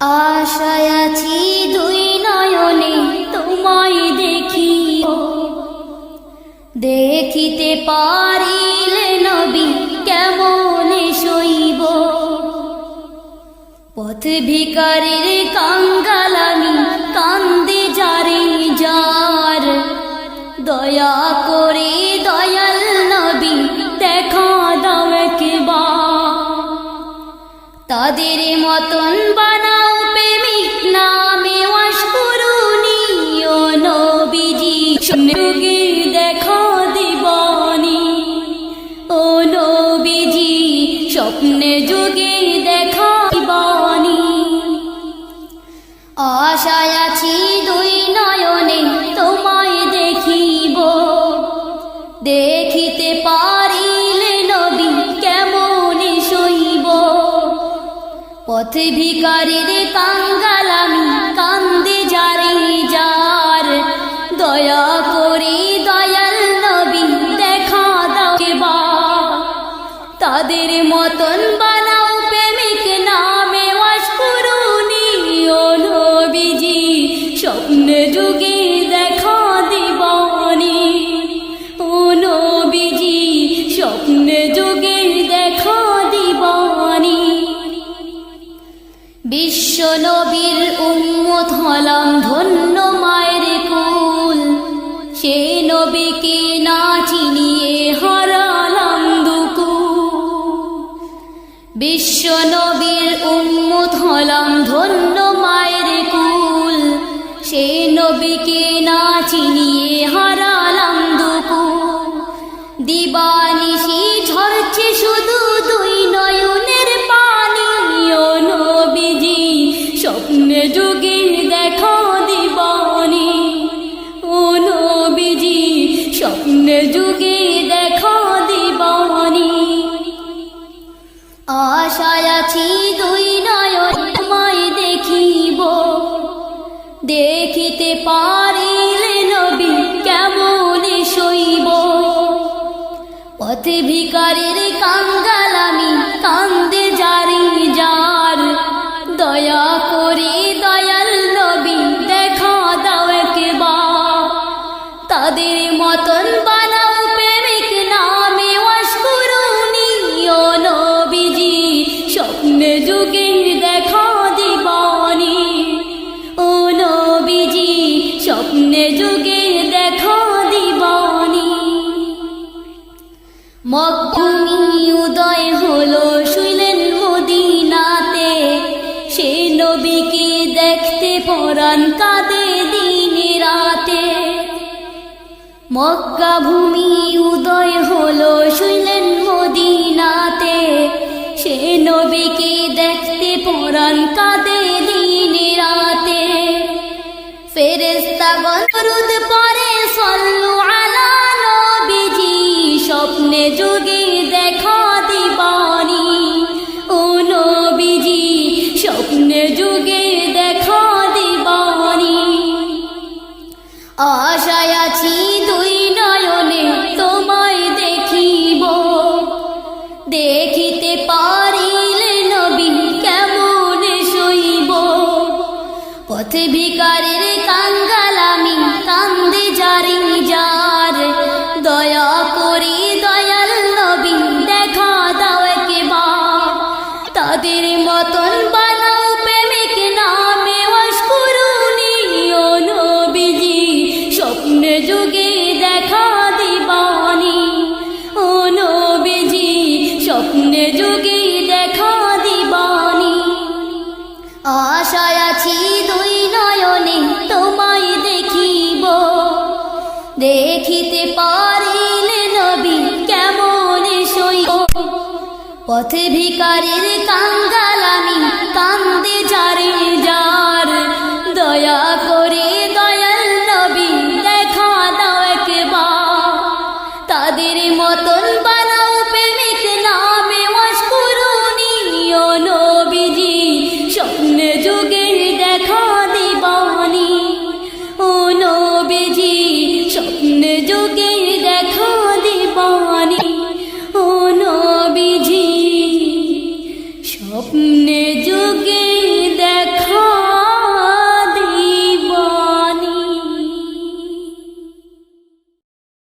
আশায় আছি দুই নয়নে তোমায় দেখি দেখিতে পারিলে নবী কেমন শৈব পথ ভিকারের কাঙ্গালামি কান্দে যারে যার। দয়া করে দয়াল নবী দেখা দাও একবার। তাদের মতন বানাও আশায় আছি দুই নয়নে, তোমায় দেখিব। দেখিতে পারিলে নবী কেমন শৈব পথ ভিকারীর কাঙ্গালামি কান্দে যারে যার। দয়া করে দয়াল নবী, দেখা দাও এবার। তাদের মতন বানাও বিশ্ব নবীর উম্মত হলাম ধন্য মায়ের কুল। সে নবীকে না চিনিয়ে হারালাম দুকু বিশ্ব নবীর উম্মত হলাম ধন্য মায়ের কুল। সে নবীকে না চিনিয়ে হারালাম দুকুল। দিবানিশি পথ ভিকারের কাঙ্গাল আমি কান্দে জারি যার। দয়া করে দয়াল নবী, দেখা দাও একবার। তাদের মতন বানাও প্রেমিক নামে ও নবীজি, স্বপ্নে যুগে মগ্নি উদয় হলো, শুইলেন মদিনাতে। সে নবীকে দেখতে পরাণ কাঁদে দিন রাতে। মক্কা ভূমি উদয় হলো, শুইলেন মদিনাতে। সে নবীকে দেখতে পরাণ কাঁদে দিন রাতে। ফেরেস্তা গরুদ পরে সল্লু দেখিতে পারিলে নবী কেমন শৈব পথ ভিকারের দিনে যুগে দেখা দিবানি। আশায় আছি দুই নয়নে তোমায় দেখিব। দেখিতে পারিলে নবী কেমন সইব পথে ভিকারীর কাঙ্গাল আমি কান্দে যারে যার। দয়া করে দয়াল নবী, দেখা দাও একবার। তাদের মতন বা স্বপ্নে